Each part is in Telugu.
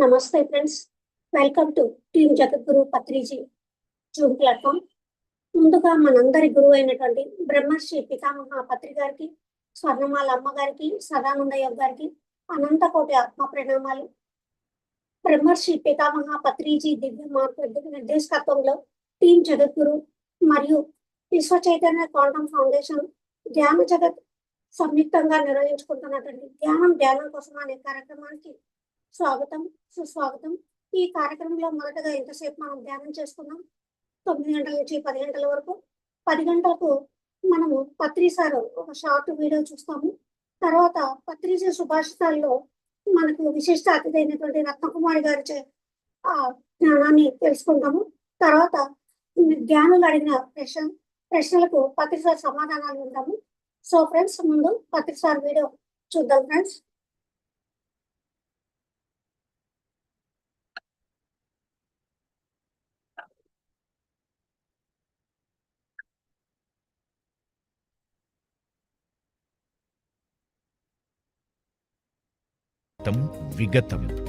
నమస్తే friends. Welcome to team Jagadguru Patriji zoom platform ముందుగా మనందరి గురువు అయినటువంటి బ్రహ్మర్షి పితామహ పత్రి గారికి స్వర్ణమాల అమ్మగారికి సదానందయ్య గారికి అనంతకోటి ఆత్మ ప్రణామాలు. బ్రహ్మర్షి పితామహ పత్రిజీ దివ్య మార్పు నిర్దేశకత్వంలో టీమ్ జగద్గురు మరియు విశ్వ చైతన్య క్వాంటమ్ ఫౌండేషన్ ధ్యాన జగత్ సంయుక్తంగా నిర్వహించుకుంటున్నటువంటి ధ్యానం ధ్యానం కోసం అనే కార్యక్రమానికి స్వాగతం సుస్వాగతం. ఈ కార్యక్రమంలో మొదటగా ఎంతసేపు మనం ధ్యానం చేసుకున్నాం? తొమ్మిది గంటల నుంచి పది గంటల వరకు. పది గంటలకు మనము పత్రి సార్ ఒక షార్ట్ వీడియో చూస్తాము. తర్వాత పత్రిస సుభాషితాల్లో మనకు విశిష్ట అతిథి అయినటువంటి రత్నకుమారి గారి ఆ జ్ఞానాన్ని తెలుసుకుంటాము. తర్వాత జ్ఞానులు అడిగిన ప్రశ్న ప్రశ్నలకు పత్రిసార్ సమాధానాలు ఉంటాము సో ఫ్రెండ్స్ ముందు పత్రి సార్ వీడియో చూద్దాం ఫ్రెండ్స్ గతం విగతం.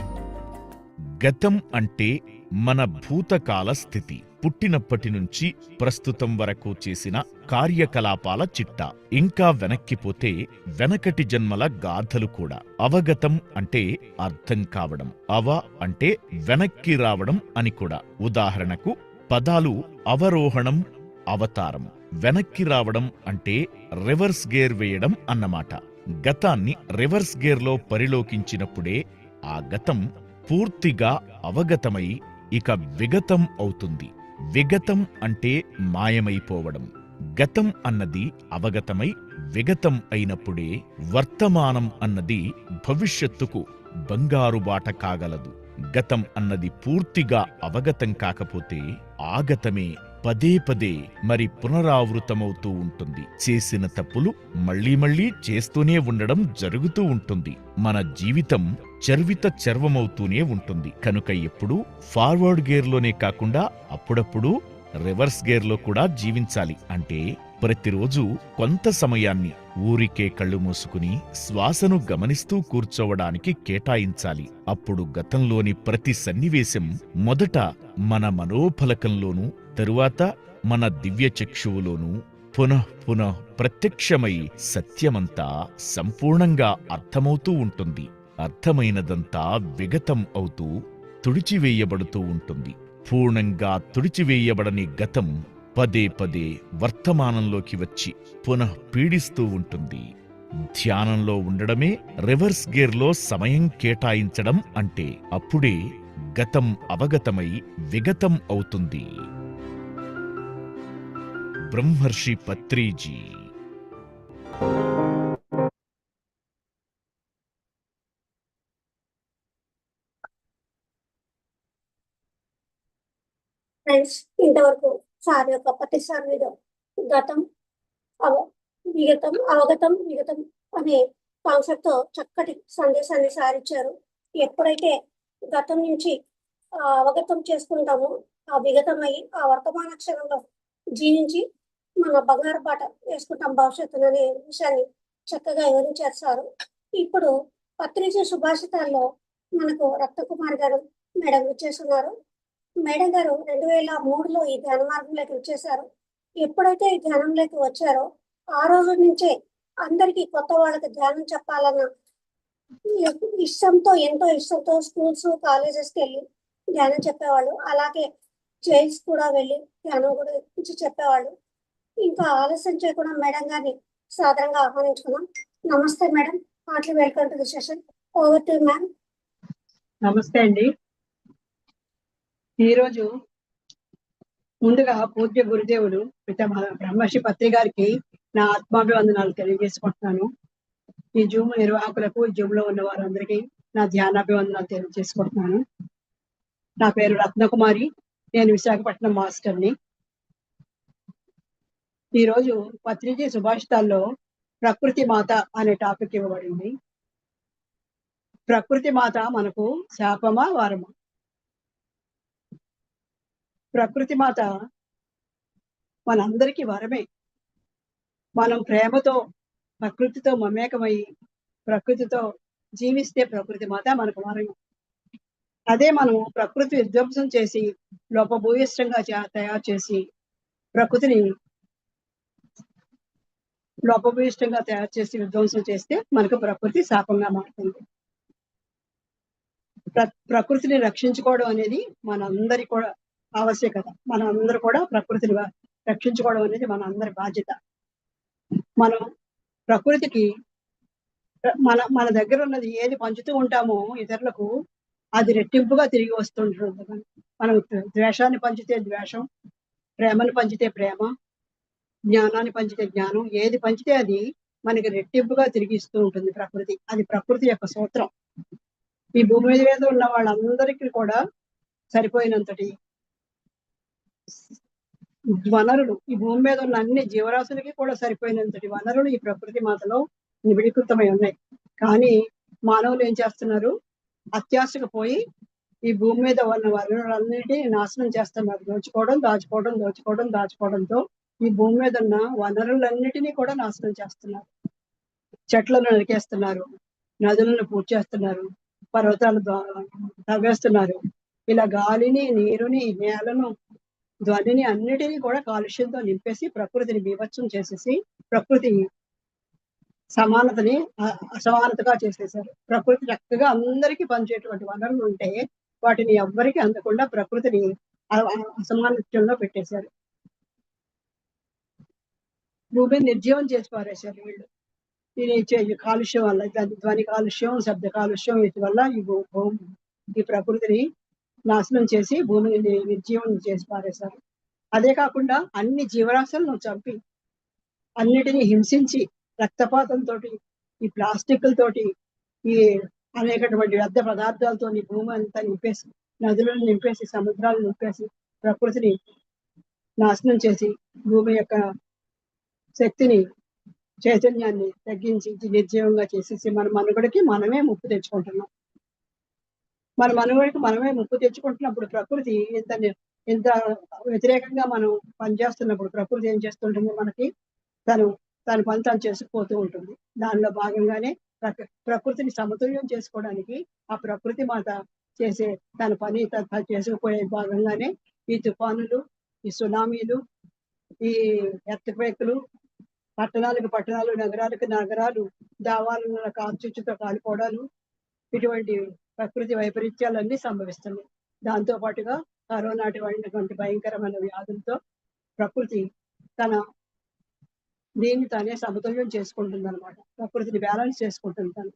గతం అంటే మన భూతకాల స్థితి. పుట్టినప్పటి నుంచి ప్రస్తుతం వరకు చేసిన కార్యకలాపాల చిట్టా. ఇంకా వెనక్కిపోతే వెనకటి జన్మల గాథలు కూడా. అవగతం అంటే అర్థం కావడం. అవ అంటే వెనక్కి రావడం అని కూడా. ఉదాహరణకు పదాలు అవరోహణం అవతారం. వెనక్కి రావడం అంటే రివర్స్ గేర్ వేయడం అన్నమాట. గతాన్ని రివర్స్ గేర్లో పరిలోకించినప్పుడే ఆ గతం పూర్తిగా అవగతమై ఇక విగతం అవుతుంది. విగతం అంటే మాయమైపోవడం. గతం అన్నది అవగతమై విగతం అయినప్పుడే వర్తమానం అన్నది భవిష్యత్తుకు బంగారు బాట కాగలదు. గతం అన్నది పూర్తిగా అవగతం కాకపోతే ఆగతమే పదే పదే మరి పునరావృతమవుతూ ఉంటుంది. చేసిన తప్పులు మళ్ళీ మళ్ళీ చేస్తూనే ఉండడం జరుగుతూ ఉంటుంది. మన జీవితం చర్విత చర్వమవుతూనే ఉంటుంది. కనుక ఎప్పుడూ ఫార్వర్డ్ గేర్లోనే కాకుండా అప్పుడప్పుడు రివర్స్ గేర్లో కూడా జీవించాలి. అంటే ప్రతిరోజు కొంత సమయాన్ని ఊరికే కళ్ళు మూసుకుని శ్వాసను గమనిస్తూ కూర్చోవడానికి కేటాయించాలి. అప్పుడు గతంలోని ప్రతి సన్నివేశం మొదట మన మనోఫలకంలోనూ తరువాత మన దివ్య చక్షువులోనూ పునః పునః ప్రత్యక్షమై సత్యమంతా సంపూర్ణంగా అర్థమవుతూ ఉంటుంది. అర్థమైనదంతా విగతం అవుతూ తుడిచివేయబడుతూ ఉంటుంది. పూర్ణంగా తుడిచివేయబడని గతం పదే పదే వర్తమానంలోకి వచ్చి పునః పీడిస్తూ ఉంటుంది. ధ్యానంలో ఉండడమే రివర్స్ గేర్లో సమయం కేటాయించడం అంటే అప్పుడే గతం అవగతమై విగతం అవుతుంది. బ్రహ్మర్షి పత్రిజీ. ఫ్రెండ్స్ ఇంతవరకు సార్ యొక్క ప్రతి సార్ గతం అవ విగతం అవగతం విగతం అనే కాన్సెప్ట్తో చక్కటి సందేశాన్ని సార్ ఇచ్చారు ఎప్పుడైతే గతం నుంచి అవగతం చేసుకుంటామో ఆ విగతం ఆ వర్తమాన క్షణంలో జీవించి మన బంగారు బాట వేసుకుంటాం భవిష్యత్తును అనే విషయాన్ని చక్కగా వివరించారు సారు ఇప్పుడు పత్రిక సుభాషితాల్లో మనకు రత్నకుమార్ గారు మేడం వచ్చేస్తున్నారు. మేడం గారు రెండు వేల మూడులో ఈ ధ్యాన మార్గంలోకి వచ్చేసారు ఎప్పుడైతే ఈ ధ్యానంలోకి వచ్చారో ఆ రోజు నుంచే అందరికీ కొత్త వాళ్ళకి ధ్యానం చెప్పాలన్న ఇష్టంతో ఎంతో ఇష్టంతో స్కూల్స్ కాలేజెస్కి వెళ్ళి ధ్యానం చెప్పేవాళ్ళు. అలాగే జైల్స్ కూడా వెళ్ళి ధ్యానం కూడా చెప్పేవాళ్ళు. ఇంకా ఆలస్యం చేయకుండా మేడం గారిని సాధారణంగా ఆహ్వానించుకున్నాం నమస్తే madam. Heartly welcome to the session. Over to ma'am నమస్తే అండి. ఈరోజు ముందుగా పూజ్య గురుదేవులు పితామహ బ్రహ్మర్షి పత్రి గారికి నా ఆత్మాభివందనాలు తెలియజేసుకుంటున్నాను. ఈ జూమ్ నిర్వాహకులకు జూమ్లో ఉన్న వారందరికీ నా ధ్యానాభివందనాలు తెలియజేసుకుంటున్నాను. నా పేరు రత్నకుమారి. నేను విశాఖపట్నం మాస్టర్ని. ఈరోజు పత్రిజీ సుభాషితాల్లో ప్రకృతి మాత అనే టాపిక్ ఇవ్వబడింది. ప్రకృతి మాత మనకు శాపమా వారమా? ప్రకృతి మాత మనందరికీ వరమే. మనం ప్రేమతో ప్రకృతితో మమేకమై ప్రకృతితో జీవిస్తే ప్రకృతి మాత మనకు వరమే. అదే మనం ప్రకృతి విధ్వంసం చేసి లోపభూయిష్టంగా తయారు చేసి ప్రకృతిని లోపభూయిష్టంగా తయారు చేసి విధ్వంసం చేస్తే మనకు ప్రకృతి శాపంగా మారుతుంది. ప్ర- ప్రకృతిని రక్షించుకోవడం అనేది మనందరి కూడా ఆవశ్యకత. మన అందరూ కూడా ప్రకృతిని రక్షించుకోవడం అనేది మన అందరి బాధ్యత. మనం ప్రకృతికి మన మన దగ్గర ఉన్నది ఏది పంచుతూ ఉంటామో ఇతరులకు అది రెట్టింపుగా తిరిగి వస్తుంటుంది. మనం ద్వేషాన్ని పంచితే ద్వేషం ప్రేమను పంచితే ప్రేమ జ్ఞానాన్ని పంచితే జ్ఞానం ఏది పంచితే అది మనకి రెట్టింపుగా తిరిగిస్తూ ఉంటుంది ప్రకృతి. అది ప్రకృతి యొక్క సూత్రం. ఈ భూమి మీద మీద ఉన్న వాళ్ళందరికీ కూడా సరిపోయినంతటి వనరులు ఈ భూమి మీద ఉన్న అన్ని జీవరాశులకి కూడా సరిపోయినంతటి వనరులు ఈ ప్రకృతి మాతలో నిబిడీకృతమై ఉన్నాయి. కానీ మానవులు ఏం చేస్తున్నారు? అత్యాశకు పోయి ఈ భూమి మీద ఉన్న వనరులన్నిటినీ నాశనం చేస్తున్నారు. దోచుకోవడం దాచుకోవడం దోచుకోవడం దాచుకోవడంతో ఈ భూమి మీద ఉన్న వనరులన్నిటినీ కూడా నాశనం చేస్తున్నారు. చెట్లను నరికేస్తున్నారు. నదులను పూర్తి చేస్తున్నారు. పర్వతాలు తవ్వేస్తున్నారు. ఇలా గాలిని నీరుని నేలను ధ్వనిని అన్నిటినీ కూడా కాలుష్యంతో నింపేసి ప్రకృతిని బీభత్సం చేసేసి ప్రకృతి సమానతని అసమానతగా చేసేసారు ప్రకృతి చక్కగా అందరికీ పనిచేటువంటి వనరులు ఉంటే వాటిని ఎవ్వరికి అందకుండా ప్రకృతిని అసమానత్యంలో పెట్టేశారు. భూమిని నిర్జీవం చేసి పారేశారు వీళ్ళు. ఇది కాలుష్యం వల్ల ధ్వని- కాలుష్యం శబ్ద కాలుష్యం వీటి వల్ల ఈ భూమి ఈ ప్రకృతిని నాశనం చేసి భూమిని నిర్జీవం చేసి పారేశారు అదే కాకుండా అన్ని జీవరాశులను చంపి అన్నిటినీ హింసించి రక్తపాతంతో ఈ ప్లాస్టిక్లతోటి ఈ అనేకటువంటి వ్యర్థ పదార్థాలతో భూమి అంతా నింపేసి నదులను నింపేసి సముద్రాలను నింపేసి ప్రకృతిని నాశనం చేసి భూమి యొక్క శక్తిని చైతన్యాన్ని తగ్గించి నిర్జీవంగా చేసేసి మన మనుగడకి మనమే ముప్పు తెచ్చుకుంటున్నాం. మన మనుగడకి మనమే ముప్పు తెచ్చుకుంటున్నప్పుడు ప్రకృతి ఇంత ఇంత వ్యతిరేకంగా మనం పనిచేస్తున్నప్పుడు ప్రకృతి ఏం చేస్తుంటుంది మనకి? తను తన పని తను చేసుకుపోతూ ఉంటుంది. దానిలో భాగంగానే ప్రకృతిని సమతుల్యం చేసుకోవడానికి ఆ ప్రకృతి మాత చేసే తన పని తను చేసుకుపోయే భాగంగానే ఈ తుఫానులు ఈ సునామీలు ఈ ఎర్త్క్వేక్లు పట్టణాలకు పట్టణాలు నగరాలకు నగరాలు దావాలను కాల్చుచ్చుతో కాలిపోవడాలు ఇటువంటి ప్రకృతి వైపరీత్యాలన్నీ సంభవిస్తున్నాయి. దాంతో పాటుగా కరోనా వంటి భయంకరమైన వ్యాధులతో ప్రకృతి తన దీన్ని తానే సమతుల్యం చేసుకుంటుంది అనమాట ప్రకృతిని బ్యాలెన్స్ చేసుకుంటుంది తను.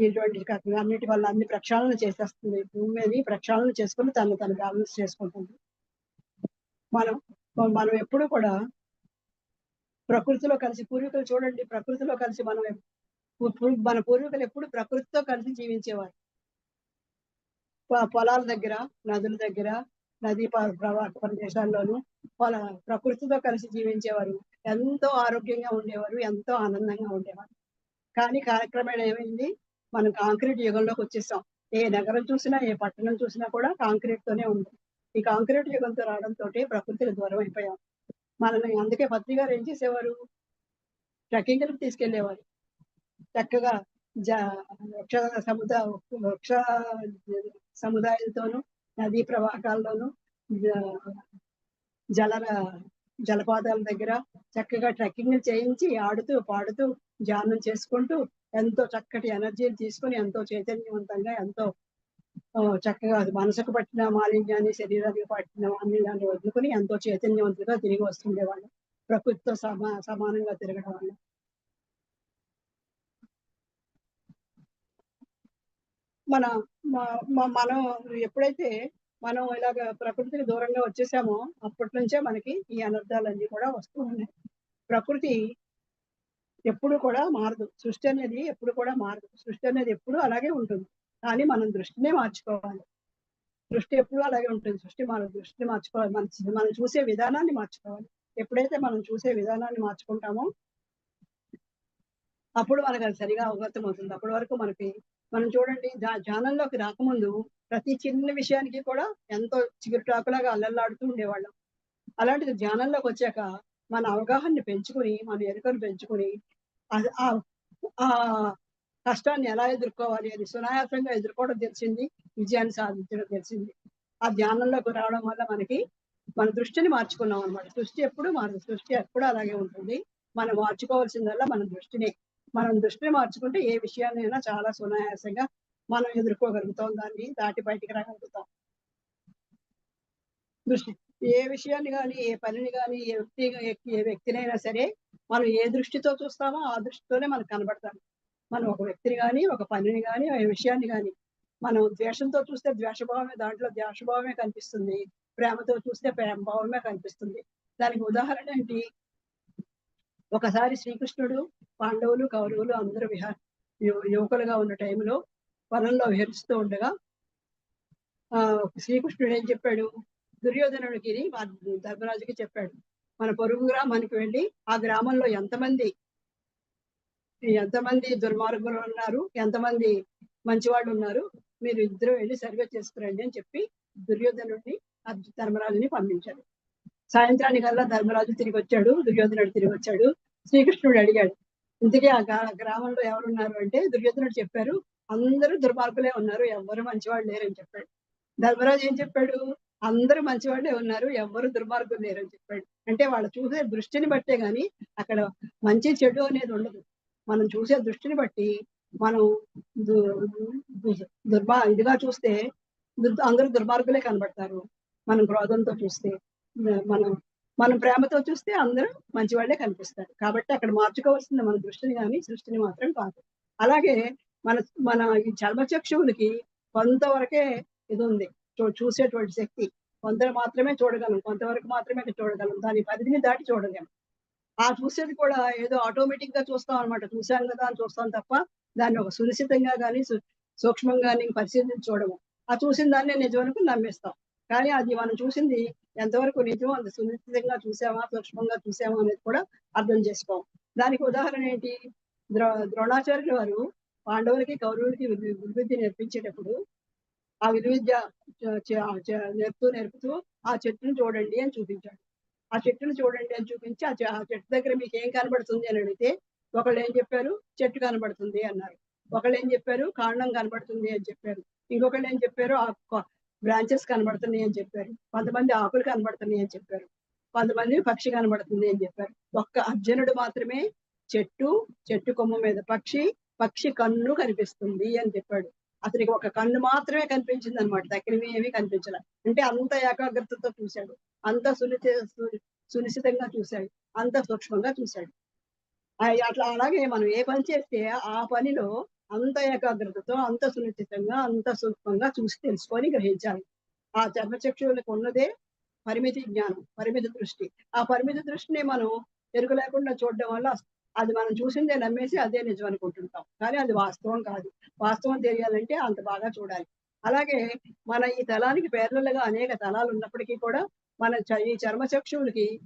ఇటువంటి అన్నిటి వల్ల అన్ని ప్రక్షాళన చేసేస్తుంది. భూమిని ప్రక్షాళన చేసుకుని తను తను బ్యాలెన్స్ చేసుకుంటుంది. మనం మనం ఎప్పుడు కూడా ప్రకృతిలో కలిసి పూర్వీకులు చూడండి. ప్రకృతిలో కలిసి మనం మన పూర్వీకులు ఎప్పుడు ప్రకృతితో కలిసి జీవించేవారు. పొలాల దగ్గర నదుల దగ్గర నదీ ప- ప్రవాహ ప్రదేశాల్లోనూ వాళ్ళ ప్రకృతితో కలిసి జీవించేవారు. ఎంతో ఆరోగ్యంగా ఉండేవారు ఎంతో ఆనందంగా ఉండేవారు. కానీ కార్యక్రమేణ ఏమైంది? మనం కాంక్రీట్ యుగంలోకి వచ్చేసాం. ఏ నగరం చూసినా ఏ పట్టణం చూసినా కూడా కాంక్రీట్ తోనే ఉంది. ఈ కాంక్రీట్ యుగంతో రావడంతో ప్రకృతికి దూరం అయిపోయాం మనల్ని అందుకే పత్రి గారు ఏం చేసేవారు ట్రెక్కింగ్లకు తీసుకెళ్ళేవారు చక్కగా జ వృక్ష సముదాయ వృక్ష సముదాయాలతోనూ నదీ ప్రవాహాల్లోనూ జల జలపాతాల దగ్గర చక్కగా ట్రెక్కింగ్ చేయించి ఆడుతూ పాడుతూ ధ్యానం చేసుకుంటూ ఎంతో చక్కటి ఎనర్జీని తీసుకొని ఎంతో చైతన్యవంతంగా ఎంతో చక్కగా అది మనసుకు పట్టిన మాలిన్యాన్ని శరీరానికి పట్టిన మాలిన్యాన్ని వదులుకొని ఎంతో చైతన్యవంతులుగా తిరిగి వస్తుండేవాళ్ళు. ప్రకృతితో సమా సమానంగా తిరగడం వల్ల. మన మనం ఎప్పుడైతే మనం ఇలాగ ప్రకృతికి దూరంగా వచ్చేసామో అప్పటి నుంచే మనకి ఈ అనర్థాలన్నీ కూడా వస్తూ ఉన్నాయి. ప్రకృతి ఎప్పుడు కూడా మారదు. సృష్టి అనేది ఎప్పుడు కూడా మారదు. సృష్టి అనేది ఎప్పుడు అలాగే ఉంటుంది. కానీ మనం దృష్టినే మార్చుకోవాలి. దృష్టి ఎప్పుడు అలాగే ఉంటుంది. సృష్టి మన దృష్టిని మార్చుకోవాలి. మన మనం చూసే విధానాన్ని మార్చుకోవాలి. ఎప్పుడైతే మనం చూసే విధానాన్ని మార్చుకుంటామో అప్పుడు మనకు అది సరిగా అవగతం అవుతుంది అప్పటి వరకు మనకి మనం చూడండి ధ్యానంలోకి రాకముందు ప్రతి చిన్న విషయానికి కూడా ఎంతో చిగురుటాకులాగా అల్లల్లాడుతూ ఉండేవాళ్ళం. అలాంటిది ధ్యానంలోకి వచ్చాక మన అవగాహనని పెంచుకుని మన ఎరుకను పెంచుకుని ఆ- ఆ కష్టాన్ని ఎలా ఎదుర్కోవాలి అని సునాయాసంగా ఎదుర్కోవడం తెలిసింది విజయాన్ని సాధించడం తెలిసింది. ఆ ధ్యానంలోకి రావడం వల్ల మనకి మన దృష్టిని మార్చుకున్నాం అనమాట దృష్టి ఎప్పుడు మన దృష్టి ఎప్పుడు అలాగే ఉంటుంది. మనం మార్చుకోవాల్సిందల్లా మన దృష్టిని. మనం దృష్టిని మార్చుకుంటే ఏ విషయాన్నైనా చాలా సునాయాసంగా మనం ఎదుర్కోగలుగుతాం దాన్ని దాటి బయటికి రాగలుగుతాం. దృష్టి ఏ విషయాన్ని కానీ ఏ పనిని కానీ ఏ వ్యక్తి ఏ వ్యక్తినైనా సరే మనం ఏ దృష్టితో చూస్తామో ఆ దృష్టితోనే మనకు కనబడతాం. మనం ఒక వ్యక్తిని కానీ ఒక పనిని కానీ ఆ విషయాన్ని కానీ మనం ద్వేషంతో చూస్తే ద్వేషభావమే దాంట్లో ద్వేషభావమే కనిపిస్తుంది. ప్రేమతో చూస్తే ప్రేమ భావమే కనిపిస్తుంది. దానికి ఉదాహరణ ఏంటి? ఒకసారి శ్రీకృష్ణుడు పాండవులు కౌరవులు అందరూ విహార యువకులుగా ఉన్న టైంలో వనంలో విహరిస్తూ ఉండగా ఆ శ్రీకృష్ణుడు ఏం చెప్పాడు? దుర్యోధనుడికి ధర్మరాజుకి చెప్పాడు. మన పొరుగు గ్రామానికి వెళ్ళి ఆ గ్రామంలో ఎంతమంది ఎంతమంది దుర్మార్గులు ఉన్నారు ఎంతమంది మంచివాళ్ళు ఉన్నారు మీరు ఇద్దరు వెళ్ళి సర్వే చేసుకురండి అని చెప్పి దుర్యోధనుడిని ధర్మరాజుని పంపించాడు సాయంత్రానికల్లా ధర్మరాజు తిరిగి వచ్చాడు దుర్యోధనుడు తిరిగి వచ్చాడు. శ్రీకృష్ణుడు అడిగాడు ఇంతకీ ఆ గ్రా- గ్రామంలో ఎవరున్నారు? అంటే దుర్యోధనుడు చెప్పారు అందరూ దుర్మార్గులే ఉన్నారు ఎవ్వరు మంచివాళ్ళు లేరని చెప్పాడు. ధర్మరాజు ఏం చెప్పాడు అందరూ మంచివాళ్ళే ఉన్నారు ఎవ్వరు దుర్మార్గులు లేరని చెప్పాడు. అంటే వాళ్ళు చూసే దృష్టిని బట్టే గాని అక్కడ మంచి చెడు అనేది ఉండదు. మనం చూసే దృష్టిని బట్టి మనం దుర్బా ఇదిగా చూస్తే అందరూ దుర్మార్గులే కనబడతారు. మనం క్రోధంతో చూస్తే మనం మనం ప్రేమతో చూస్తే అందరూ మంచి వాళ్ళే కనిపిస్తారు. కాబట్టి అక్కడ మార్చుకోవాల్సింది మన దృష్టిని కానీ సృష్టిని మాత్రం కాదు. అలాగే మన మన ఈ చర్మచక్షువులకి కొంతవరకే ఇది ఉంది చూ- చూసేటువంటి శక్తి. కొంత మాత్రమే చూడగలం. కొంతవరకు మాత్రమే చూడగలం. దాని పరిధిని దాటి చూడలేము ఆ చూసేది కూడా ఏదో ఆటోమేటిక్గా చూస్తాం అనమాట చూశాను కదా అని చూస్తాం తప్ప దాన్ని ఒక సునిశ్చితంగా కానీ సూక్ష్మంగా కానీ పరిశీలించి చూడము. ఆ చూసిన దాన్ని నిజం అనుకుని నమ్మేస్తాం. కానీ అది మనం చూసింది ఎంతవరకు నిజం అంత సునిశ్చితంగా చూసామా సూక్ష్మంగా చూసామా అనేది కూడా అర్థం చేసుకోం దానికి ఉదాహరణ ఏంటి? ద్రో ద్రోణాచార్యుల వారు పాండవులకి కౌరవులకి విలువిద్య నేర్పించేటప్పుడు ఆ విలువిద్య నేర్పుతూ నేర్పుతూ ఆ చెట్టును చూడండి అని చూపించాడు. ఆ చెట్టును చూడండి అని చూపించి ఆ చెట్టు దగ్గర మీకు ఏం కనబడుతుంది అని అడిగితే ఒకళ్ళు ఏం చెప్పారు? చెట్టు కనబడుతుంది అన్నారు. ఒకళ్ళు ఏం చెప్పారు? కాండం కనబడుతుంది అని చెప్పారు. ఇంకొకళ్ళు ఏం చెప్పారు? ఆ బ్రాంచెస్ కనబడుతున్నాయి అని చెప్పారు. కొంతమంది ఆకులు కనబడుతున్నాయి అని చెప్పారు. కొంతమంది పక్షి కనబడుతుంది అని చెప్పారు. ఒక్క అర్జునుడు మాత్రమే చెట్టు చెట్టు కొమ్మ మీద పక్షి పక్షి కన్ను కనిపిస్తుంది అని చెప్పాడు. అతనికి ఒక కన్ను మాత్రమే కనిపించింది అనమాట దగ్గరవి ఏమీ కనిపించాల. అంటే అంత ఏకాగ్రతతో చూశాడు. అంత సునిశ సు- సునిశ్చితంగా చూశాడు. అంత సూక్ష్మంగా చూశాడు. అట్లా అలాగే మనం ఏ పని చేస్తే ఆ పనిలో అంత ఏకాగ్రతతో అంత సునిశ్చితంగా అంత సూక్ష్మంగా చూసి తెలుసుకొని గ్రహించాలి. ఆ చర్మచక్షువులకు ఉన్నదే పరిమితి జ్ఞానం పరిమితి దృష్టి. ఆ పరిమితి దృష్టిని మనం ఎరుగు లేకుండా చూడడం వల్ల అది మనం చూసిందే నమ్మేసి అదే నిజం అనుకుంటుంటాం. కానీ అది వాస్తవం కాదు. వాస్తవం తెలియాలంటే అంత బాగా చూడాలి. అలాగే మన ఈ తలానికి పేర్లలుగా అనేక తలాలు ఉన్నప్పటికీ కూడా మన చ- ఈ చర్మచక్షువులకి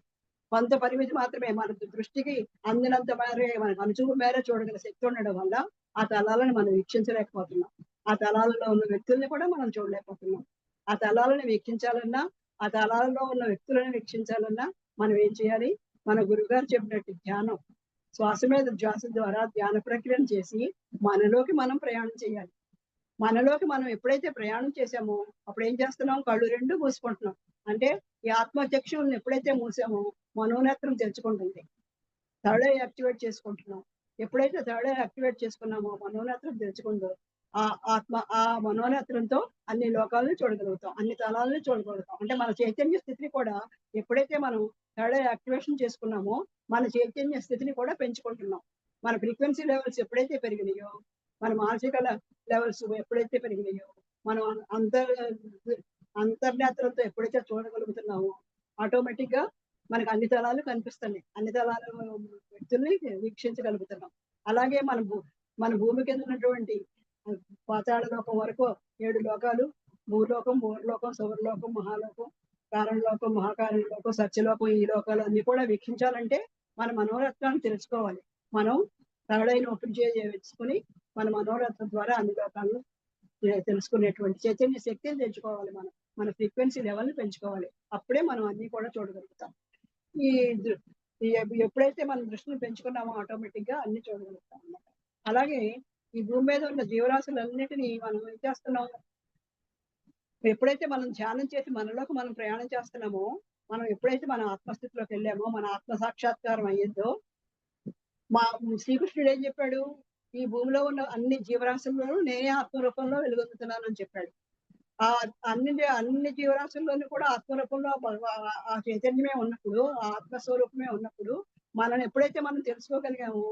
కొంత పరిమితి మాత్రమే. మన దృష్టికి అందినంత మేరే మనకు అనుచూపు మేర చూడగల శక్తి ఉండడం వల్ల ఆ తలాలను మనం వీక్షించలేకపోతున్నాం. ఆ తలాలలో ఉన్న వ్యక్తుల్ని కూడా మనం చూడలేకపోతున్నాం. ఆ తలాలను వీక్షించాలన్నా ఆ తలాలలో ఉన్న వ్యక్తులను వీక్షించాలన్నా మనం ఏం చేయాలి? మన గురుగారు చెప్పినట్టు ధ్యానం. శ్వాస మీద ధ్యాస ద్వారా ధ్యాన ప్రక్రియను చేసి మనలోకి మనం ప్రయాణం చేయాలి. మనలోకి మనం ఎప్పుడైతే ప్రయాణం చేసామో అప్పుడు ఏం చేస్తున్నాం? కళ్ళు రెండు మూసుకుంటున్నాం. అంటే ఈ ఆత్మచక్షువులను ఎప్పుడైతే మూసామో మనోనేత్రం తెరుచుకుంటుంది థర్డ్ యాక్టివేట్ చేసుకుంటున్నాం. ఎప్పుడైతే థర్డ్ యాక్టివేట్ చేసుకున్నామో మనోనేత్రం తెరుచుకుందో ఆ ఆత్మ ఆ మనోనేత్రంతో అన్ని లోకాలను చూడగలుగుతాం అన్ని తలాలను చూడగలుగుతాం. అంటే మన చైతన్య స్థితిని కూడా ఎప్పుడైతే మనం థర్డ్ యాక్టివేషన్ చేసుకున్నామో మన చైతన్య స్థితిని కూడా పెంచుకుంటున్నాం. మన ఫ్రీక్వెన్సీ లెవెల్స్ ఎప్పుడైతే పెరిగినాయో మన మానసిక లెవెల్స్ ఎప్పుడైతే పెరిగినాయో మనం అంతర్ అంతర్నేత్రంతో ఎప్పుడైతే చూడగలుగుతున్నామో ఆటోమేటిక్గా మనకు అన్ని తలాలు కనిపిస్తున్నాయి. అన్ని తలాల వ్యక్తుల్ని వీక్షించగలుగుతున్నాం. అలాగే మన భూ మన భూమి కింద ఉన్నటువంటి పాతాళ లోకం వరకు ఏడు లోకాలు. భూలోకం భూలోకం సౌరలోకం మహాలోకం కారణలోకం మహాకారణలోకం సత్యలోకం ఈ లోకాలు అన్ని కూడా వీక్షించాలంటే మన మనోరత్నాన్ని తెలుసుకోవాలి. మనం తగడైన ఓపెన్ చేసుకుని మన మనోరత్నం ద్వారా అన్ని లోకాలను తెలుసుకునేటువంటి చైతన్య శక్తిని తెచ్చుకోవాలి మనం. మన ఫ్రీక్వెన్సీ లెవెల్ని పెంచుకోవాలి. అప్పుడే మనం అన్ని కూడా చూడగలుగుతాం. ఈ ఈ ఎప్పుడైతే మనం దృష్టిని పెంచుకున్నామో ఆటోమేటిక్గా అన్ని చూడగలుగుతాం అన్నమాట. అలాగే ఈ భూమి మీద ఉన్న జీవరాశులన్నిటినీ మనం ఏం చేస్తున్నాం? ఎప్పుడైతే మనం ధ్యానం చేసి మనలోకి మనం ప్రయాణం చేస్తున్నామో మనం ఎప్పుడైతే మన ఆత్మస్థితిలోకి వెళ్ళామో మన ఆత్మ సాక్షాత్కారం అయ్యిందో మా శ్రీకృష్ణుడు ఏం చెప్పాడు? ఈ భూమిలో ఉన్న అన్ని జీవరాశుల్లోనూ నేనే ఆత్మ రూపంలో వెలుగొందుతున్నాను అని చెప్పాడు. ఆ అన్ని అన్ని జీవరాశుల్లోనూ కూడా ఆత్మ రూపంలో ఆ చైతన్యమే ఉన్నప్పుడు ఆ ఆత్మస్వరూపమే ఉన్నప్పుడు మనల్ని ఎప్పుడైతే మనం తెలుసుకోగలిగామో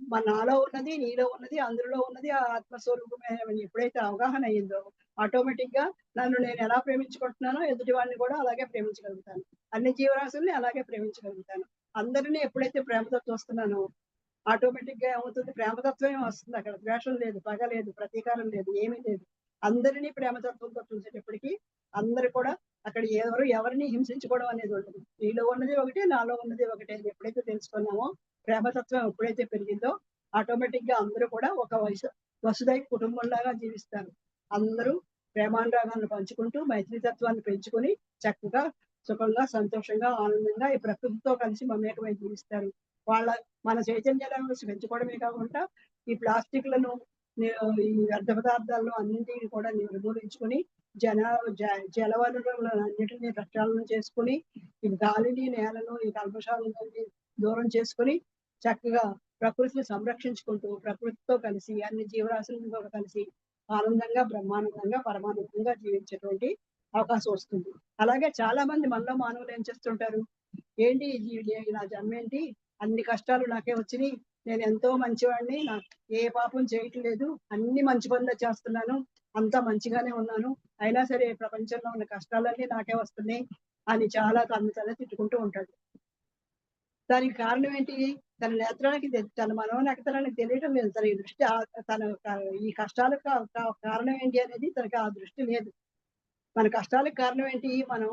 మా నాలో ఉన్నది నీలో ఉన్నది అందులో ఉన్నది ఆ ఆత్మస్వరూపమే. అని ఎప్పుడైతే అవగాహన అయ్యిందో ఆటోమేటిక్గా నన్ను నేను ఎలా ప్రేమించుకుంటున్నానో ఎదుటి వాడిని కూడా అలాగే ప్రేమించగలుగుతాను. అన్ని జీవరాశుల్ని అలాగే ప్రేమించగలుగుతాను. అందరినీ ఎప్పుడైతే ప్రేమతో చూస్తున్నానో ఆటోమేటిక్గా ఏమవుతుంది? ప్రేమతత్వమే వస్తుంది అక్కడ. ద్వేషం లేదు పగ లేదు ప్రతీకారం లేదు ఏమీ లేదు. అందరినీ ప్రేమతత్వంతో చూసేటప్పటికి అందరు కూడా అక్కడ ఎవరు ఎవరిని హింసించుకోవడం అనేది ఉండదు. నీలో ఉన్నది ఒకటే నాలో ఉన్నది ఒకటే అని ఎప్పుడైతే తెలుసుకున్నామో ప్రేమతత్వం ఎప్పుడైతే పెరిగిందో ఆటోమేటిక్గా అందరూ కూడా ఒక వయసు వసుదై కుటుంబంలాగా జీవిస్తారు. అందరూ ప్రేమానురాగాలను పంచుకుంటూ మైత్రితత్వాన్ని పెంచుకొని చక్కగా సుఖంగా సంతోషంగా ఆనందంగా ఈ ప్రకృతితో కలిసి మమేకమై జీవిస్తారు. వాళ్ళ మన చైతన్యాలను పెంచుకోవడమే కాకుండా ఈ ప్లాస్టిక్లను ఈ వ్యర్థ పదార్థాలను అన్నింటినీ కూడా నిర్మూలించుకొని జన జ- జల వనరులను అన్నిటినీ చేసుకుని ఈ గాలిని నేలను ఈ కల్పశాలని దూరం చేసుకుని చక్కగా ప్రకృతిని సంరక్షించుకుంటూ ప్రకృతితో కలిసి అన్ని జీవరాశులతో కలిసి ఆనందంగా బ్రహ్మానందంగా పరమానందంగా జీవించేటువంటి అవకాశం వస్తుంది. అలాగే చాలా మంది మనలో మానవులు ఏం చేస్తుంటారు? ఏంటి నా జన్మ ఏంటి? అన్ని కష్టాలు నాకే వచ్చినాయి. నేను ఎంతో మంచివాడిని. నాకు ఏ పాపం చేయట్లేదు. అన్ని మంచి పనులు చేస్తున్నాను. అంతా మంచిగానే ఉన్నాను. అయినా సరే ప్రపంచంలో ఉన్న కష్టాలన్నీ నాకే వస్తున్నాయి. అని చాలా తన తల తిట్టుకుంటూ ఉంటాడు. దానికి కారణం ఏంటి? తన నేత్రానికి తన మనోనేత్రానికి తెలియటం లేదు. తన ఈ దృష్టి తన ఈ కష్టాలకు కారణం ఏంటి అనేది తనకి ఆ దృష్టి లేదు. మన కష్టాలకు కారణం ఏంటి? మనం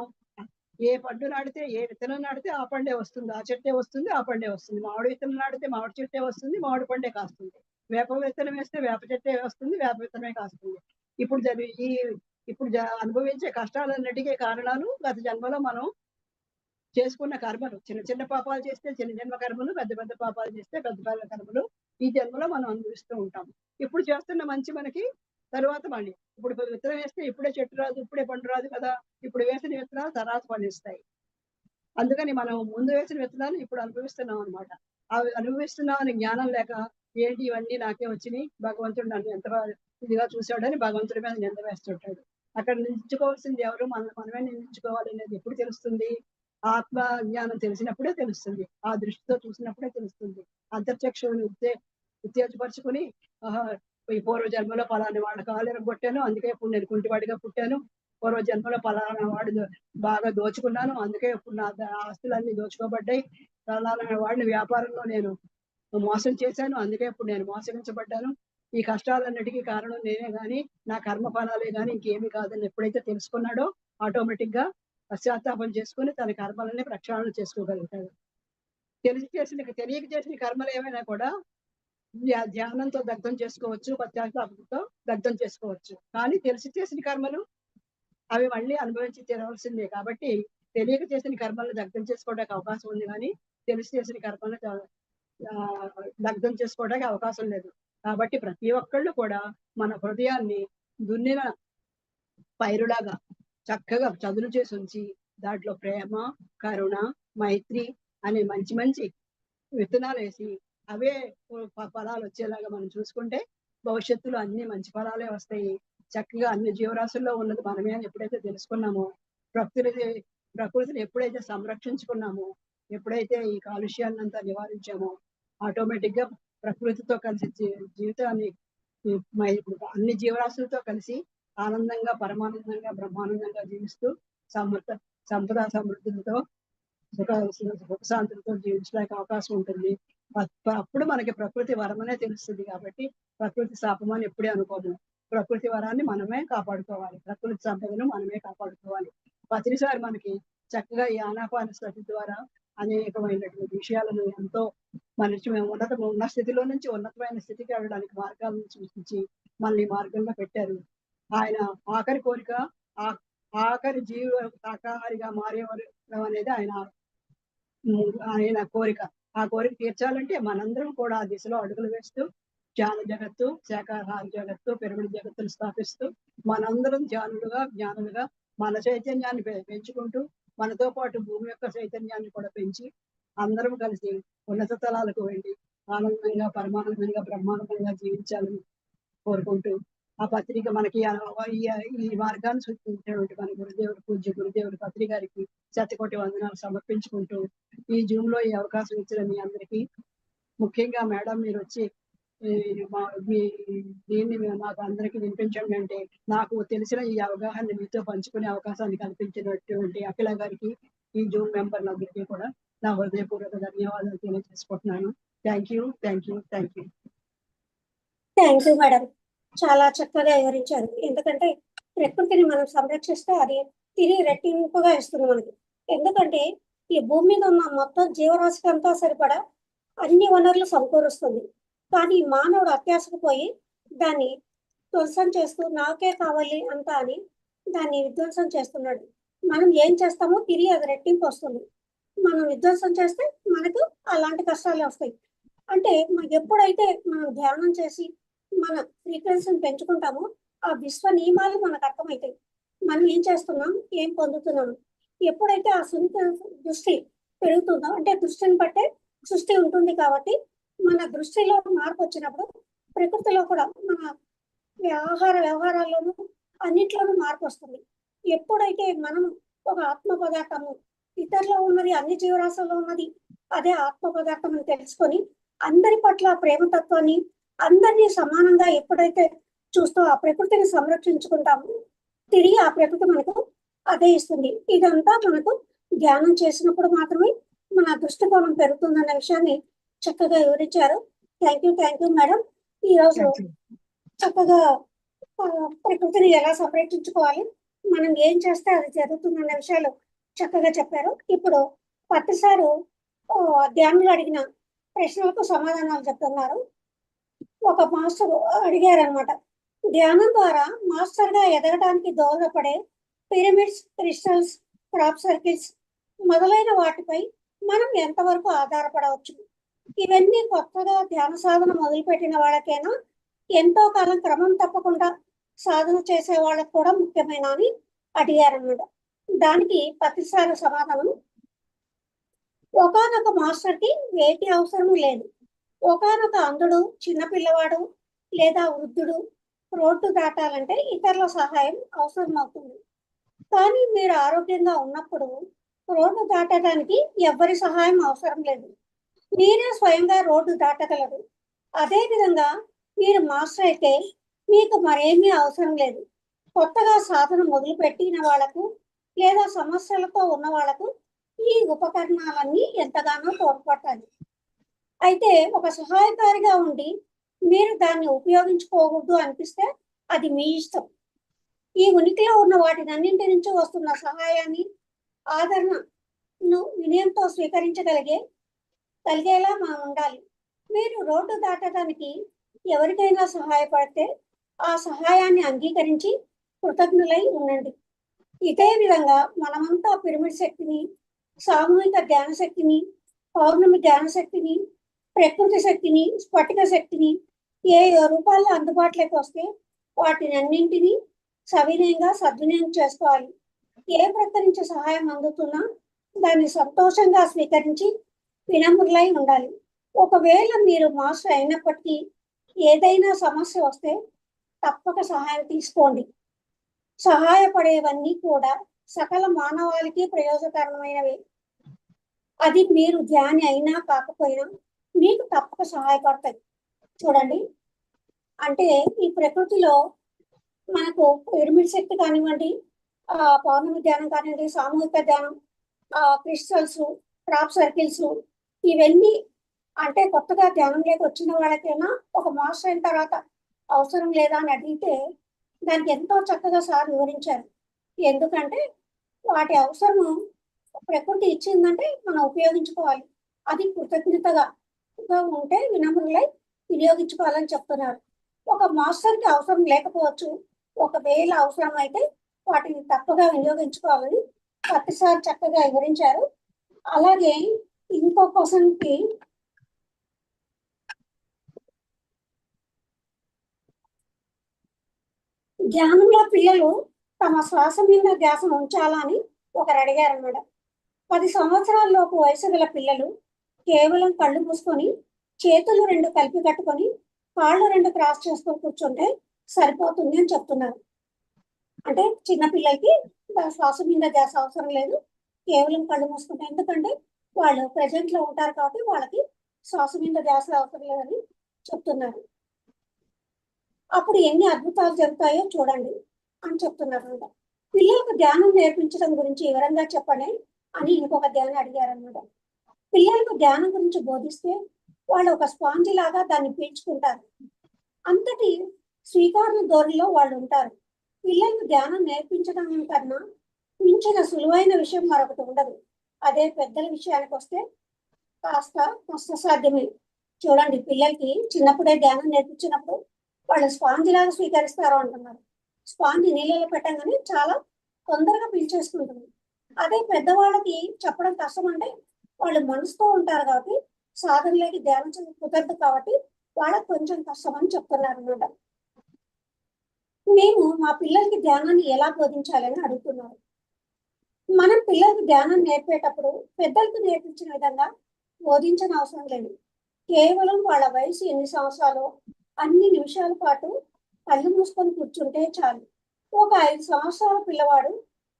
ఏ పండు నాటితే ఏ విత్తనం నాటితే ఆ పండే వస్తుంది. ఆ చెట్టే వస్తుంది ఆ పండే వస్తుంది. మామిడి విత్తనం నాడితే మామిడి చెట్టే వస్తుంది మామిడి పండే కాస్తుంది. వేప విత్తనం వేస్తే వేప చెట్టే వస్తుంది వేప విత్తనమే కాస్తుంది. ఇప్పుడు ఈ ఇప్పుడు అనుభవించే కష్టాలన్నిటికీ కారణాలు గత జన్మలో మనం చేసుకున్న కర్మలు. చిన్న చిన్న పాపాలు చేస్తే చిన్న జన్మ కర్మలు పెద్ద పెద్ద పాపాలు చేస్తే పెద్ద పెద్ద కర్మలు ఈ జన్మలో మనం అనుభవిస్తూ ఉంటాం. ఇప్పుడు చేస్తున్న మంచి మనకి తరువాత మళ్ళీ. ఇప్పుడు విత్తనం వేస్తే ఇప్పుడే చెట్టు రాదు ఇప్పుడే పండు రాదు కదా. ఇప్పుడు వేసిన విత్తనాలు తర్వాత పండిస్తాయి. అందుకని మనం ముందు వేసిన విత్తనాలు ఇప్పుడు అనుభవిస్తున్నాం అనమాట అవి అనుభవిస్తున్నాం అనే జ్ఞానం లేక ఏంటి ఇవన్నీ నాకే వచ్చినాయి? భగవంతుడు నన్ను ఎంత ఇదిగా చూశాడని భగవంతుడి మీద నింద వేస్తుంటాడు. అక్కడ నిలుచుకోవాల్సింది ఎవరు? మన మనమే నిలుచుకోవాలి అనేది ఎప్పుడు తెలుస్తుంది? ఆత్మ జ్ఞానం తెలిసినప్పుడే తెలుస్తుంది. ఆ దృష్టితో చూసినప్పుడే తెలుస్తుంది. అంతర్చక్షుని ఉత్తే ఉత్తేజపరుచుకుని ఈ పూర్వ జన్మలో పలాని వాళ్ళ కాలు కొట్టాను అందుకే ఇప్పుడు నేను కుంటివాడిగా పుట్టాను. పూర్వ జన్మలో పలానా వాడు బాగా దోచుకున్నాను అందుకే ఇప్పుడు నా ఆస్తులన్నీ దోచుకోబడ్డాయి. పలానా వాడిని వ్యాపారంలో నేను మోసం చేశాను అందుకే ఇప్పుడు నేను మోసగించబడ్డాను. ఈ కష్టాలన్నిటికీ కారణం నేనే కానీ నా కర్మ ఫలాలే ఇంకేమి ఇంకేమీ కాదని ఎప్పుడైతే తెలుసుకున్నాడో ఆటోమేటిక్గా పశ్చాత్తాపం చేసుకుని తన కర్మలన్నీ ప్రక్షాళన చేసుకోగలుగుతాడు. తెలిసి చేసిన తెలియక చేసిన కర్మలు ఏమైనా కూడా ధ్యానంతో దగ్ధం చేసుకోవచ్చు పశ్చాత్తాపంతో దగ్ధం చేసుకోవచ్చు. కానీ తెలిసి చేసిన కర్మలు అవి మళ్ళీ అనుభవించి తీరవలసిందే. కాబట్టి తెలియక చేసిన కర్మలను దగ్ధం చేసుకోవడానికి అవకాశం ఉంది కానీ తెలిసి చేసిన కర్మలను దగ్ధం చేసుకోవడానికి అవకాశం లేదు. కాబట్టి ప్రతి ఒక్కళ్ళు కూడా మన హృదయాన్ని దున్నిన పైరులాగా చక్కగా చదును చేసి ఉంచి దాంట్లో ప్రేమ కరుణ మైత్రి అనే మంచి మంచి విత్తనాలు వేసి అవే ఫలాలు వచ్చేలాగా మనం చూసుకుంటే భవిష్యత్తులో అన్ని మంచి ఫలాలే వస్తాయి. చక్కగా అన్ని జీవరాశుల్లో ఉన్నది మనమే అని ఎప్పుడైతే తెలుసుకున్నామో ప్రకృతి ప్రకృతిని ఎప్పుడైతే సంరక్షించుకున్నామో ఎప్పుడైతే ఈ కాలుష్యాన్ని అంతా నివారించామో ఆటోమేటిక్గా ప్రకృతితో కలిసి జీవితాన్ని అన్ని జీవరాశులతో కలిసి ఆనందంగా పరమానందంగా బ్రహ్మానందంగా జీవిస్తూ సమృద్ధ సంపద సమృద్ధులతో సుఖ సుఖశాంతులతో జీవించడానికి అవకాశం ఉంటుంది. అప్పుడు మనకి ప్రకృతి వరమనే తెలుస్తుంది కాబట్టి ప్రకృతి శాపమని ఎప్పుడే అనుకోము. ప్రకృతి వరాన్ని మనమే కాపాడుకోవాలి. ప్రకృతి సంపదను మనమే కాపాడుకోవాలి. ప్రతిసారి మనకి చక్కగా ఈ ఆనాపాన ద్వారా అనేకమైనటువంటి విషయాలను ఎంతో మనిషి ఉన్నత ఉన్న స్థితిలో నుంచి ఉన్నతమైన స్థితికి వెళ్ళడానికి మార్గాలను సూచించి మళ్ళీ మార్గంలో పెట్టారు. ఆయన ఆఖరి కోరిక ఆ- ఆఖరి జీవ శాకాహారిగా మారేవారు అనేది ఆయన ఆయన కోరిక. ఆ కోరిక తీర్చాలంటే మనందరం కూడా ఆ దిశలో అడుగులు వేస్తూ జ్ఞాన జగత్తు శాఖాహార జగత్తు పెరుగుడు జగత్తును స్థాపిస్తూ మనందరం జ్ఞానులుగా జ్ఞానులుగా మన చైతన్యాన్ని పెంచుకుంటూ మనతో పాటు భూమి యొక్క చైతన్యాన్ని కూడా పెంచి అందరం కలిసి ఉన్నత తలాలకు వెళ్ళి ఆనందంగా పరమానందంగా బ్రహ్మానందంగా జీవించాలని కోరుకుంటూ ఆ పత్రిక మనకి ఈ మార్గాన్ని సూచించినటువంటి మన గురుదేవుడు పూజ్య గురుదేవుడు పత్రిక గారికి శతకోటి వందనాలు సమర్పించుకుంటూ ఈ జూమ్లో ఈ అవకాశం ఇచ్చిన మీ అందరికీ ముఖ్యంగా మేడం మీరు వచ్చి మీ దీన్ని మాకు అందరికీ వినిపించండి అంటే నాకు తెలిసిన ఈ అవగాహన మీతో పంచుకునే అవకాశాన్ని కల్పించినటువంటి అఖిల గారికి ఈ జూమ్ మెంబర్లందరికీ కూడా నా హృదయపూర్వక ధన్యవాదాలు తెలియజేసుకుంటున్నాను. Thank you thank you thank you thank you madam చాలా చక్కగా వివరించారు. ఎందుకంటే ప్రకృతిని మనం సంరక్షిస్తే అది తిరిగి రెట్టింపుగా ఇస్తుంది మనకి. ఎందుకంటే ఈ భూమి మీద ఉన్న మొత్తం జీవరాశికి అంతా సరిపడా అన్ని వనరులు సమకూరుస్తుంది. కానీ మానవుడు అత్యాశకు పోయి దాన్ని ధ్వంసం చేస్తూ నాకే కావాలి అంతా అని దాన్ని విధ్వంసం చేస్తున్నాడు. మనం ఏం చేస్తామో తిరిగి అది రెట్టింపు వస్తుంది. మనం విధ్వంసం చేస్తే మనకు అలాంటి కష్టాలు వస్తాయి. అంటే ఎప్పుడైతే మనం ధ్యానం చేసి మన ఫ్రీక్వెన్సీని పెంచుకుంటామో ఆ విశ్వ నియమాలు మనకు అర్థమవుతాయి. మనం ఏం చేస్తున్నాం? ఏం పొందుతున్నాం? ఎప్పుడైతే ఆ సున్నిత దృష్టి పెరుగుతుందో అంటే దృష్టిని బట్టే సృష్టి ఉంటుంది కాబట్టి మన దృష్టిలో మార్పు వచ్చినప్పుడు ప్రకృతిలో కూడా మన ఆహార వ్యవహారాల్లోనూ అన్నిట్లోనూ మార్పు వస్తుంది. ఎప్పుడైతే మనం ఒక ఆత్మ పదార్థము ఇతరులో ఉన్నది అన్ని జీవరాశుల్లో ఉన్నది అదే ఆత్మ పదార్థం అని తెలుసుకొని అందరి పట్ల ప్రేమతత్వాన్ని అందరినీ సమానంగా ఎప్పుడైతే చూస్తూ ఆ ప్రకృతిని సంరక్షించుకుంటామో తిరిగి ఆ ప్రకృతి మనకు అదే ఇస్తుంది. ఇదంతా మనకు ధ్యానం చేసినప్పుడు మాత్రమే మన దృష్టికోణం పెరుగుతుందన్న విషయాన్ని చక్కగా వివరించారు. Thank you thank you madam ఈ రోజు థ్యాంక్ యూ చక్కగా ప్రకృతిని ఎలా సంరక్షించుకోవాలి మనం ఏం చేస్తే అది జరుగుతుందన్న విషయాలు చక్కగా చెప్పారు. ఇప్పుడు పత్తిసారు ధ్యానులు అడిగిన ప్రశ్నలకు సమాధానాలు చెప్తున్నారు. ఒక మాస్టర్ అడిగారనమాట ధ్యానం ద్వారా మాస్టర్గా ఎదగడానికి దోహదపడే పిరమిడ్స్ క్రిస్టల్స్ క్రాప్ సర్కిల్స్ మొదలైన వాటిపై మనం ఎంతవరకు ఆధారపడవచ్చు? ఇవన్నీ కొత్తగా ధ్యాన సాధన మొదలుపెట్టిన వాళ్ళకైనా ఎంతో కాలం క్రమం తప్పకుండా సాధన చేసే వాళ్ళకు కూడా ముఖ్యమైన అని అడిగారన్నమాట. దానికి పతిసార సమాధానం ఒకనొక మాస్టర్కి వేటి అవసరం లేదు. ఒకనొక అంధుడు చిన్నపిల్లవాడు లేదా వృద్ధుడు రోడ్డు దాటాలంటే ఇతరుల సహాయం అవసరం అవుతుంది కానీ మీరు ఆరోగ్యంగా ఉన్నప్పుడు రోడ్డు దాటడానికి ఎవరి సహాయం అవసరం లేదు. మీరే స్వయంగా రోడ్డు దాటగలరు. అదేవిధంగా మీరు మాస్టర్ అయితే మీకు మరేమీ అవసరం లేదు. కొత్తగా సాధన మొదలుపెట్టిన వాళ్ళకు వాళ్ళకు లేదా సమస్యలతో ఉన్న వాళ్ళకు ఈ ఉపకరణాలన్నీ ఎంతగానో తోడ్పడతాయి. అయితే ఒక సహాయకారిగా ఉండి మీరు దాన్ని ఉపయోగించుకోకూడదు అనిపిస్తే అది మీ ఇష్టం. ఈ ఉనికిలో ఉన్న వాటినన్నింటి నుంచి వస్తున్న సహాయాన్ని ఆదరణను వినయంతో స్వీకరించగలిగే కలిగేలా మనం ఉండాలి. మీరు రోడ్డు దాటడానికి ఎవరికైనా సహాయపడితే ఆ సహాయాన్ని అంగీకరించి కృతజ్ఞులై ఉండండి. ఇదే విధంగా మనమంతా పిరమిడ్ శక్తిని సామూహిక జ్ఞాన శక్తిని పౌర్ణమి జ్ఞాన శక్తిని ప్రకృతి శక్తిని స్ఫటిక శక్తిని ఏ రూపాల్లో అందుబాటులోకి వస్తే వాటిని అన్నింటినీ సవినయంగా సద్వినయం చేసుకోవాలి. ఏ ప్రక్క సహాయం అందుతున్నా దాన్ని సంతోషంగా స్వీకరించి వినమ్రులై ఉండాలి. ఒకవేళ మీరు మాస్టర్ అయినప్పటికీ ఏదైనా సమస్య వస్తే తప్పక సహాయం తీసుకోండి. సహాయపడేవన్నీ కూడా సకల మానవాళికి ప్రయోజనకరమైనవి. అది మీరు ధ్యాని అయినా కాకపోయినా మీకు తప్పక సహాయపడతాయి. చూడండి. అంటే ఈ ప్రకృతిలో మనకు పిరమిడ్ శక్తి కానివ్వండి ఆ పౌర్ణమి ధ్యానం కానివ్వండి సామూహిక ధ్యానం ఆ క్రిస్టల్స్ క్రాప్ సర్కిల్స్ ఇవన్నీ అంటే కొత్తగా ధ్యానంలోకి వచ్చిన వాళ్ళకైనా ఒక మాస్టర్ అయిన తర్వాత అవసరం లేదా అని అడిగితే దానికి ఎంతో చక్కగా సార్ వివరించారు. ఎందుకంటే వాటి అవసరం ప్రకృతి ఇచ్చిందంటే మనం ఉపయోగించుకోవాలి. అది కృతజ్ఞతగా ఉంటే వినమ్రులై వినియోగించుకోవాలని చెప్తున్నారు. ఒక మాస్టర్కి అవసరం లేకపోవచ్చు. ఒకవేళ అవసరం అయితే వాటిని తప్పగా వినియోగించుకోవాలని ప్రతిసారి చక్కగా వివరించారు. అలాగే ఇంకో క్వశ్చన్కి ధ్యానంలో పిల్లలు తమ శ్వాస మీద ధ్యాస ఉంచాలని ఒకరు అడిగారన్నమాట పది సంవత్సరాలలోపు వయసు గల పిల్లలు కేవలం కళ్ళు మూసుకొని చేతులు రెండు కలిపి కట్టుకొని కాళ్ళు రెండు క్రాస్ చేసుకొని కూర్చుంటే సరిపోతుంది అని చెప్తున్నారు. అంటే చిన్న పిల్లలకి శ్వాస మీద ధ్యాస అవసరం లేదు. కేవలం కళ్ళు మూసుకుంటే ఎందుకంటే వాళ్ళు ప్రజెంట్లో ఉంటారు కాబట్టి వాళ్ళకి శ్వాస మీద ధ్యాస అవసరం లేదని చెప్తున్నారు. అప్పుడు ఎన్ని అద్భుతాలు జరుగుతాయో చూడండి అని చెప్తున్నారు అనమాట పిల్లలకు ధ్యానం నేర్పించడం గురించి వివరంగా చెప్పండి అని ఇంకొక ధ్యానం అడిగారనమాట పిల్లలకు ధ్యానం గురించి బోధిస్తే వాళ్ళు ఒక స్పాంజి లాగా దాన్ని పీల్చుకుంటారు. అంతటి స్వీకారణ ధోరణిలో వాళ్ళు ఉంటారు. పిల్లలకు ధ్యానం నేర్పించడం కన్నా మించిన సులువైన విషయం మరొకటి ఉండదు. అదే పెద్దల విషయానికి వస్తే కాస్త కష్టసాధ్యమే చూడండి పిల్లలకి చిన్నప్పుడే ధ్యానం నేర్పించినప్పుడు వాళ్ళు స్పాంజ్ లాగా స్వీకరిస్తారు అంటున్నారు. స్పాంజి నీళ్ళలో పెట్టగానే చాలా తొందరగా పీల్చేసుకుంటుంది. అదే పెద్దవాళ్ళకి చెప్పడం కష్టం అంటే వాళ్ళు మనసుతో ఉంటారు కాబట్టి సాధనలోకి ధ్యానం చేయడం కుదరదు కాబట్టి వాళ్ళకి కొంచెం కష్టం అని చెప్తున్నారు అనమాట మేము మా పిల్లలకి ధ్యానాన్ని ఎలా బోధించాలని అడుగుతున్నారు. మనం పిల్లలకు ధ్యానం నేర్పేటప్పుడు పెద్దలకు నేర్పించిన విధంగా బోధించిన అవసరం లేదు. కేవలం వాళ్ళ వయసు ఎన్ని సంవత్సరాలు అన్ని నిమిషాల పాటు కళ్ళు మూసుకొని కూర్చుంటే చాలు. ఒక ఐదు సంవత్సరాల పిల్లవాడు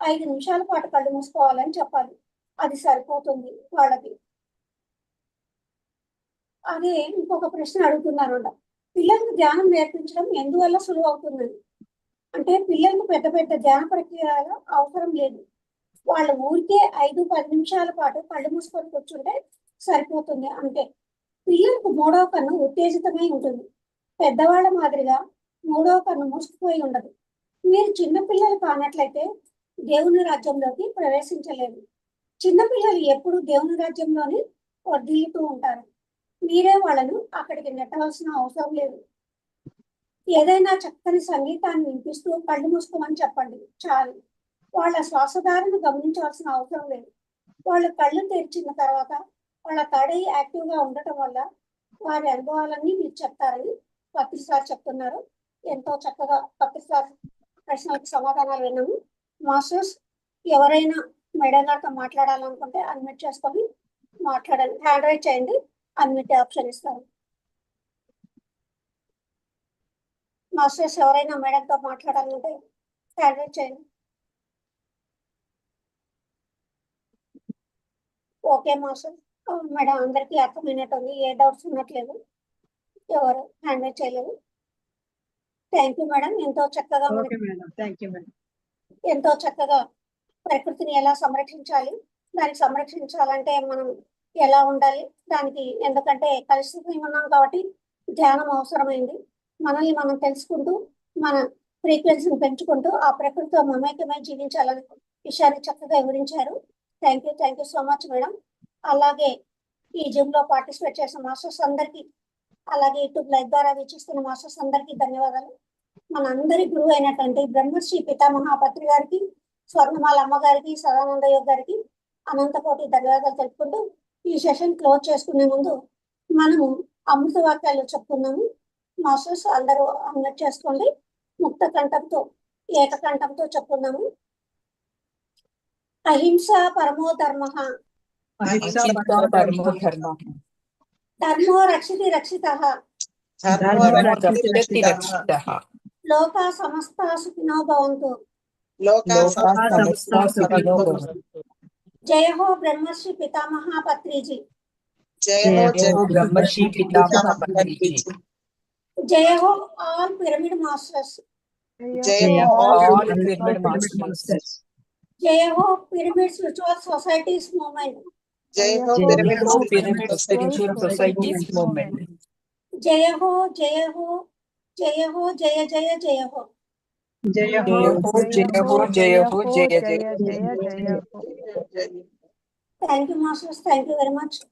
ఐదు నిమిషాల పాటు కళ్ళు మూసుకోవాలని చెప్పాలి. అది సరిపోతుంది వాళ్ళకి. అదే ఇంకొక ప్రశ్న అడుగుతున్నారు పిల్లలకు ధ్యానం నేర్పించడం ఎందువల్ల సులువు అవుతుందని అంటే పిల్లలకు పెద్ద పెద్ద ధ్యాన ప్రక్రియల అవసరం లేదు. వాళ్ళ ఊరికే ఐదు పది నిమిషాల పాటు కళ్ళు మూసుకొని కూర్చుంటే సరిపోతుంది. అంటే పిల్లలకు మూడవ కన్ను ఉత్తేజితమై ఉంటుంది. పెద్దవాళ్ళ మాదిరిగా మూడవ కన్ను మూసుకుపోయి ఉండదు. మీరు చిన్నపిల్లలు కానట్లయితే దేవుని రాజ్యంలోకి ప్రవేశించలేదు చిన్నపిల్లలు ఎప్పుడు దేవుని రాజ్యంలోని వర్ధిల్లుతూ ఉంటారు. మీరే వాళ్ళను అక్కడికి నెట్టవలసిన అవసరం లేదు. ఏదైనా చక్కని సంగీతాన్ని వినిపిస్తూ కళ్ళు మూసుకోమని చెప్పండి. చాలు. వాళ్ళ శ్వాసధారను గమనించవలసిన అవసరం లేదు. వాళ్ళు కళ్ళు తెరిచిన తర్వాత వాళ్ళ తడి యాక్టివ్గా ఉండటం వల్ల వారి అనుభవాలన్నీ మీరు చెప్తారని పత్రి సార్ చెప్తున్నారు. ఎంతో చక్కగా పత్రి సార్ ప్రశ్నలకు సమాధానాలు విన్నాము. మాస్టర్స్ ఎవరైనా మేడం గారితో మాట్లాడాలనుకుంటే అన్మిట్ చేసుకొని మాట్లాడండి. హ్యాండ్ రైట్ చేయండి. అన్మిట్ ఆప్షన్ ఇస్తారు. మాస్టర్స్ ఎవరైనా మేడంతో మాట్లాడాలంటే హ్యాండ్ రైట్ చేయండి. Okay master. మేడం అందరికీ అర్థమైనట్టుంది. ఏ డౌట్స్ ఉన్నట్లేదు ఎవరు హ్యాండ్ రైట్ చేయలేదు. Thank you madam. ఎంతో చక్కగా ఎంతో చక్కగా ప్రకృతిని ఎలా సంరక్షించాలి దానికి సంరక్షించాలంటే మనం ఎలా ఉండాలి దానికి ఎందుకంటే కలిసి ఉన్నాం కాబట్టి ధ్యానం అవసరమైంది. మనల్ని మనం తెలుసుకుంటూ మన ఫ్రీక్వెన్సీని పెంచుకుంటూ ఆ ప్రకృతితో మమేకమై జీవించాలనే విషయాన్ని చక్కగా వివరించారు. Thank you thank you so much madam అలాగే ఈ జిమ్లో పార్టిసిపేట్ చేసిన మాస్టర్స్ అందరికి అలాగే యూట్యూబ్ లైవ్ ద్వారా వీక్షిస్తున్న మాస్టర్స్ అందరికి ధన్యవాదాలు. మన అందరి గురువు అయినటువంటి బ్రహ్మశ్రీ పితామహాపత్రి గారికి స్వర్ణమాల అమ్మగారికి సదానంద యోగ్ గారికి అనంతకోటి ధన్యవాదాలు తెలుపుకుంటూ ఈ సెషన్ క్లోజ్ చేసుకునే ముందు మనము అమృత వాక్యాలు చెప్పుకున్నాము మాస్టర్స్ అందరూ అమలు చేసుకోండి. ముక్త కంఠంతో ఏకకంఠంతో చెప్పుకున్నాము अहिंसा परमो धर्म परमो धर्मो रक्षति रक्षितः लोका समस्ता सुखिनो जय हो ब्रह्मर्षि पितामह पत्रीजी जय हो ब्रह्मर्षि पितामह पत्रीजी जय हो ऑल पिरामिड मास्टर्स जय हो ऑल पिरामिड मास्टर्स जय हो पिरामिड स्पिरिचुअल सोसाइटीज मूवमेंट जय हो पिरामिड स्पिरिचुअल सोसाइटीज मूवमेंट जय हो जय हो जय हो जय जय जय हो. जय हो जय हो जय हो जय जय जय हो. Thank you masters thank you very much